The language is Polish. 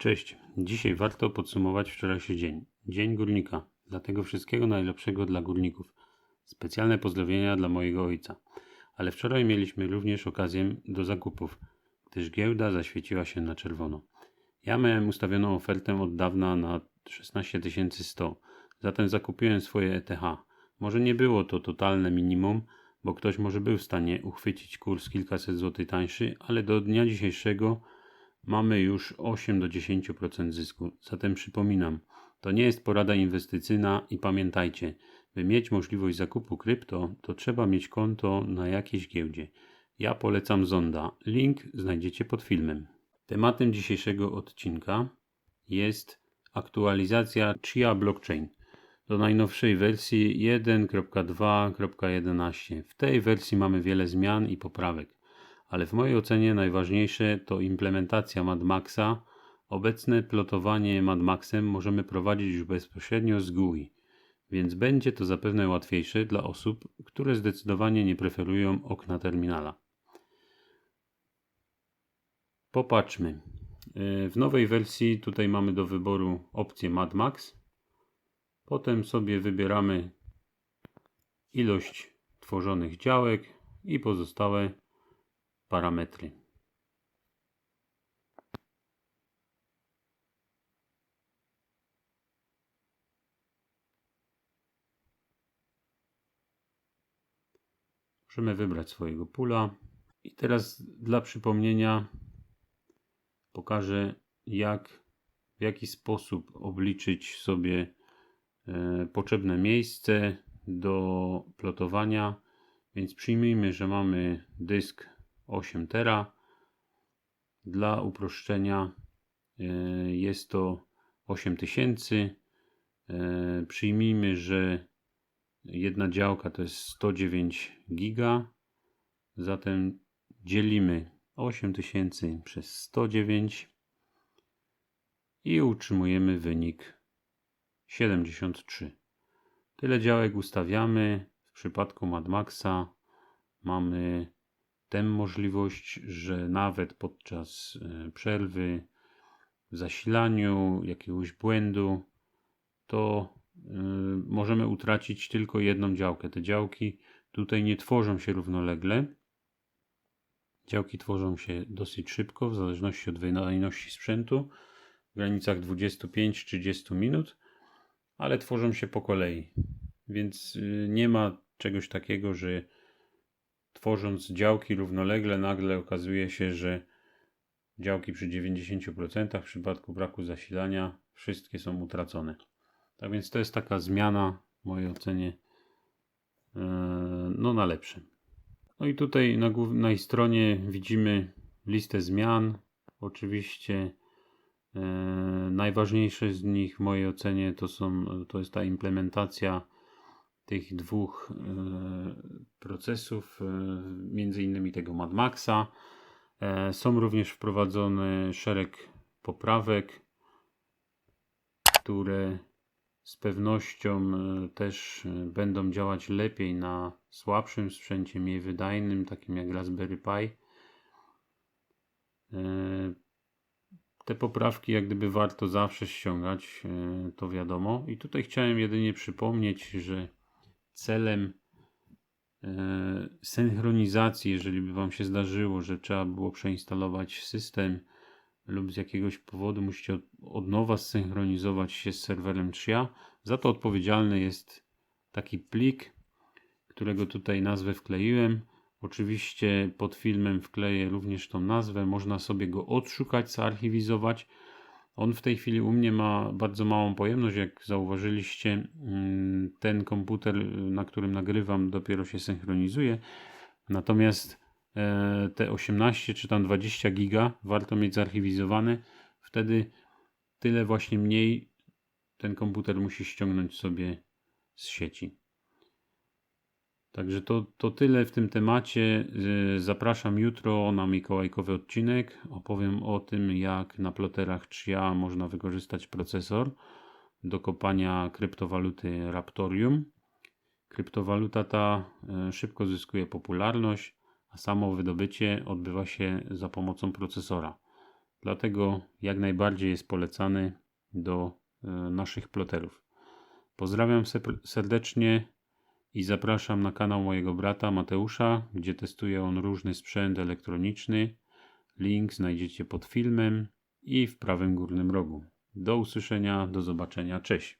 Cześć. Dzisiaj warto podsumować wczorajszy dzień. Dzień górnika. Dlatego wszystkiego najlepszego dla górników. Specjalne pozdrowienia dla mojego ojca. Ale wczoraj mieliśmy również okazję do zakupów, gdyż giełda zaświeciła się na czerwono. Ja miałem ustawioną ofertę od dawna na 16 100, zatem zakupiłem swoje ETH. Może nie było to totalne minimum, bo ktoś może był w stanie uchwycić kurs kilkaset złotych tańszy, ale do dnia dzisiejszego mamy już 8 do 10% zysku. Zatem przypominam, to nie jest porada inwestycyjna i pamiętajcie, by mieć możliwość zakupu krypto, to trzeba mieć konto na jakiejś giełdzie. Ja polecam Zonda. Link znajdziecie pod filmem. Tematem dzisiejszego odcinka jest aktualizacja Chia Blockchain do najnowszej wersji 1.2.11. W tej wersji mamy wiele zmian i poprawek ale w mojej ocenie najważniejsze to implementacja Mad Maxa. Obecne plotowanie Mad Maxem możemy prowadzić już bezpośrednio z GUI, więc będzie to zapewne łatwiejsze dla osób, które zdecydowanie nie preferują okna terminala. Popatrzmy. W nowej wersji tutaj mamy do wyboru opcję Mad Max. Potem sobie wybieramy ilość tworzonych działek i pozostałe parametry Możemy wybrać swojego pula. I teraz dla przypomnienia pokażę jak w jaki sposób obliczyć sobie e, potrzebne miejsce do plotowania. Więc przyjmijmy, że mamy dysk 8 tera. Dla uproszczenia e, jest to 8000. E, przyjmijmy, że jedna działka to jest 109 giga. Zatem dzielimy 8000 przez 109 i utrzymujemy wynik 73. Tyle działek ustawiamy. W przypadku Mad Maxa mamy tę możliwość, że nawet podczas e, przerwy, w zasilaniu, jakiegoś błędu, to e, możemy utracić tylko jedną działkę. Te działki tutaj nie tworzą się równolegle. Działki tworzą się dosyć szybko, w zależności od wydajności sprzętu, w granicach 25-30 minut, ale tworzą się po kolei. Więc e, nie ma czegoś takiego, że tworząc działki równolegle, nagle okazuje się, że działki przy 90% w przypadku braku zasilania wszystkie są utracone. Tak więc to jest taka zmiana w mojej ocenie e, no na lepsze. No i tutaj na głównej stronie widzimy listę zmian. Oczywiście e, najważniejsze z nich w mojej ocenie to, są, to jest ta implementacja tych dwóch e, procesów, e, między innymi tego Mad Maxa. E, są również wprowadzone szereg poprawek, które z pewnością też będą działać lepiej na słabszym sprzęcie, mniej wydajnym, takim jak Raspberry Pi. Te poprawki, jak gdyby warto zawsze ściągać, to wiadomo. I tutaj chciałem jedynie przypomnieć, że celem e, synchronizacji, jeżeli by Wam się zdarzyło, że trzeba było przeinstalować system lub z jakiegoś powodu musicie od, nowa zsynchronizować się z serwerem 3A, za to odpowiedzialny jest taki plik, którego tutaj nazwę wkleiłem. Oczywiście pod filmem wkleję również tą nazwę, można sobie go odszukać, zaarchiwizować on w tej chwili u mnie ma bardzo małą pojemność, jak zauważyliście. Mm, ten komputer, na którym nagrywam, dopiero się synchronizuje. Natomiast e, te 18 czy tam 20 giga warto mieć zarchiwizowane. Wtedy tyle właśnie mniej ten komputer musi ściągnąć sobie z sieci. Także to, to tyle w tym temacie. Y, zapraszam jutro na mikołajkowy odcinek. Opowiem o tym, jak na ploterach 3A można wykorzystać procesor do kopania kryptowaluty Raptorium. Kryptowaluta ta y, szybko zyskuje popularność, a samo wydobycie odbywa się za pomocą procesora. Dlatego jak najbardziej jest polecany do e, naszych ploterów. Pozdrawiam se- serdecznie i zapraszam na kanał mojego brata Mateusza, gdzie testuje on różny sprzęt elektroniczny. Link znajdziecie pod filmem i w prawym górnym rogu. Do usłyszenia, do zobaczenia, cześć.